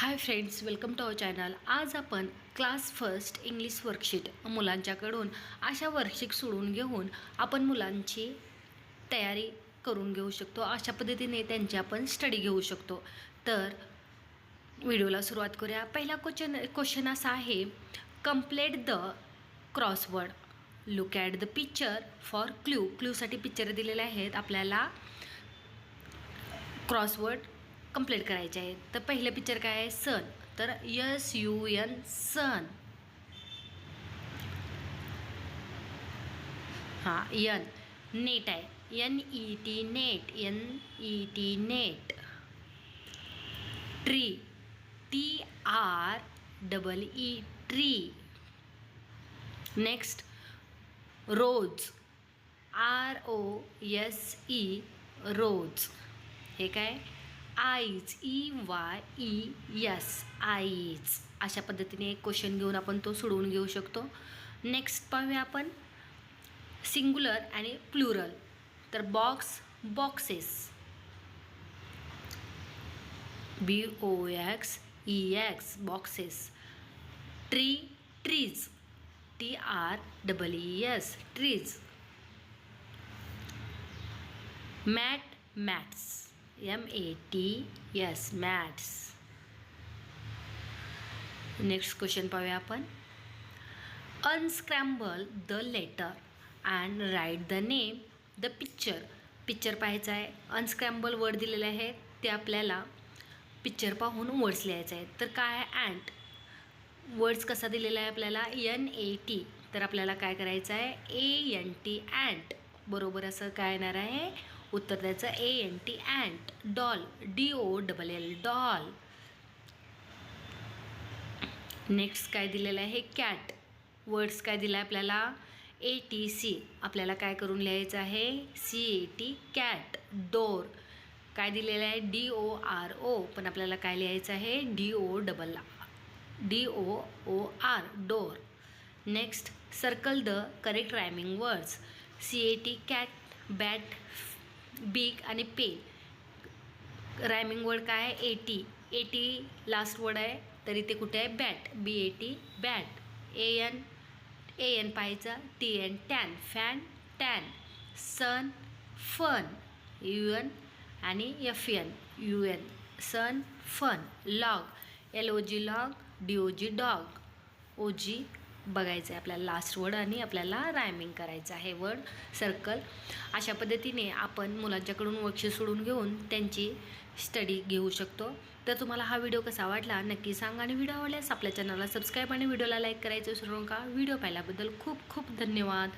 Hi friends welcome to our channel आज आपण class first English worksheet मुलांच्याकडून अशा वर्कशीट सोडून घेऊन आपण मुलांची तयारी करून घेऊ शकतो. अशा पद्धतीने त्यांची आपण स्टडी घेऊ शकतो. तर व्हिडिओला सुरुवात करूया. पहिला क्वेश्चन क्वेश्चन असा आहे complete the crossword look at the picture for clue क्ल्यूसाठी picture दिलेले आहेत आपल्याला. क्रॉसवर्ड कंप्लीट करायचे आहे तर पहिलं पिक्चर काय आहे? सन. तर यस यू एन सन. हां यन नेट आहे. N E T net. N E T net. Tree. T R double E tree. Next. Rose. R O S E rose. हे काय? Eyes E Y E S eyes अशा पद्धतीने एक question घेऊन आपण तो सोडवून घेऊ शकतो. नेक्स्ट पाहूया आपण सिंग्युलर आणि प्लुरल तर box boxes B O X E X boxes tree trees T R double E S trees mat mats M A T S mats next question पाहूया आपण. Unscramble the letter and write the name the picture picture पाहायचं आहे. अनस्क्रॅम्बल word दिलेले आहेत ते आपल्याला picture पाहून words लिहायचं आहे तर काय आहे? अँट वर्ड्स कसा दिलेला आहे आपल्याला? एन ए टी तर आपल्याला काय करायचं आहे? ए एन टी अँट बरोबर असं काय येणार आहे? उत्तर द्यायचं A N T ant doll D O double L doll next काय दिलेलं आहे? कॅट वर्ड्स काय दिलं आहे आपल्याला? ए टी सी आपल्याला काय करून लिहायचं आहे? C A T cat door काय दिलेलं आहे? डी ओ आर ओ पण आपल्याला काय लिहायचं आहे? D O double D O O R door next circle the correct rhyming words C A T cat bat big आणि पे. रायमिंग वर्ड काय आहे? ए टी लास्ट वर्ड आहे. तरी ते कुठे आहे? Bat B A T bat A N A N पाहायचं. T N tan fan tan sun fun U N आणि F N U N sun fun log L O G log D O G dog O G बघायचं आहे आपल्याला last word आणि आपल्याला rhyming करायचं आहे. Word circle अशा पद्धतीने आपण मुलांच्याकडून वर्क्ष सोडून घेऊन त्यांची स्टडी घेऊ शकतो. तर तुम्हाला हा व्हिडिओ कसा वाटला नक्की सांगा आणि व्हिडिओ आवडल्यास आपल्या चॅनलला सबस्क्राईब आणि व्हिडिओला लाईक करायचं विसरू नका. व्हिडिओ पाहिल्याबद्दल खूप खूप धन्यवाद.